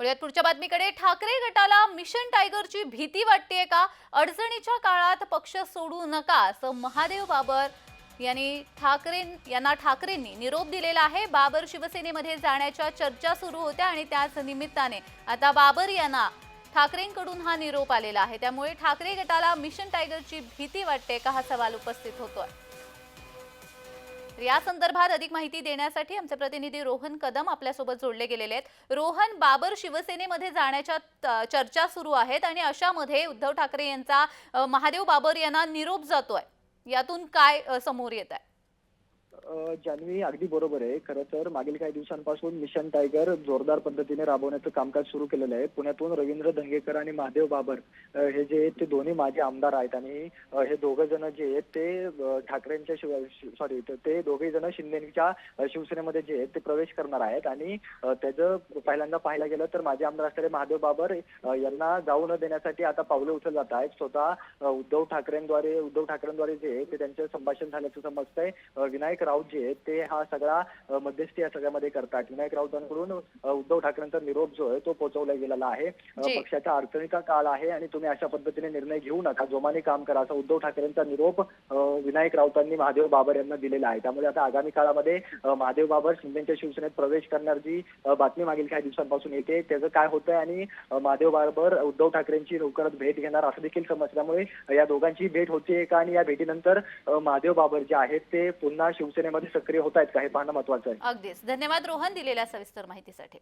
वळूयात पुढच्या बातमीकडे. ठाकरे गटाला मिशन टायगरची भीती वाटतेय का? अडचणीच्या काळात पक्ष सोडू नका असं महादेव बाबर यांनी ठाकरे यांना ठाकरेंनी निरोप दिलेला आहे. बाबर शिवसेनेमध्ये जाण्याच्या चर्चा सुरू होत्या आणि त्याच निमित्ताने आता बाबर यांना ठाकरेंकडून हा निरोप आलेला आहे. त्यामुळे ठाकरे गटाला मिशन टायगरची भीती वाटते का? हा सवाल उपस्थित होतोय. या संदर्भात अधिक माहिती देण्यासाठी आमचे प्रतिनिधी रोहन कदम आपल्यासोबत जोडले गेलेले आहेत. रोहन बाबर शिवसेनेमध्ये जाण्याच्या चर्चा सुरू आहेत आणि अशामध्ये उद्धव ठाकरे यांचा महादेव बाबर यांना निरोप जातोय. यातून काय समोर येत आहे? जान्हवी अगदी बरोबर आहे. खरं तर मागील काही दिवसांपासून मिशन टायगर जोरदार पद्धतीने राबवण्याचं कामकाज सुरू केलेलं आहे. पुण्यातून रवींद्र धंगेकर आणि महादेव बाबर हे जे आहेत ते दोन्ही माजी आमदार आहेत आणि हे दोघं जण जे आहेत ते अ, ठाकरेंच्या सॉरी ते दोघे जण शिंदेच्या शिवसेनेमध्ये जे आहेत ते प्रवेश करणार आहेत आणि त्याचं पहिल्यांदा पाहायला गेलं तर माजी आमदार असलेले महादेव बाबर यांना जाऊ न देण्यासाठी आता पावलं उचल जात आहेत. स्वतः उद्धव ठाकरेंद्वारे उद्धव ठाकरेंद्वारे जे आहे ते त्यांचं संभाषण झाल्याचं समजतंय. विनायक विनायक राऊत जे आहेत ते हा सगळा मध्यस्थी या सगळ्यामध्ये करतात. विनायक राऊतांकडून उद्धव ठाकरेंचा निरोप जो आहे तो पोहोचवला गेलेला आहे. पक्षाच्या अडचणीचा काळ आहे आणि तुम्ही अशा पद्धतीने निर्णय घेऊ नका. जोमाने काम करा असा उद्धव ठाकरेंचा निरोप विनायक राऊतांनी महादेव बाबर यांना दिलेला आहे. त्यामुळे आता आगामी काळामध्ये महादेव बाबर शिंदेच्या शिवसेनेत प्रवेश करणार जी बातमी मागील काही दिवसांपासून येते. त्याचं काय होतंय आणि महादेव बाबर उद्धव ठाकरेंची लवकरच भेट घेणार असं देखील समजल्यामुळे या दोघांची भेट होतीये का? आणि या भेटीनंतर महादेव बाबर जे आहेत ते पुन्हा शिवसेनेमध्ये सक्रिय होत आहेत का? हे पाहणं महत्वाचं आहे. अगदीच. धन्यवाद रोहन दिलेल्या सविस्तर माहितीसाठी.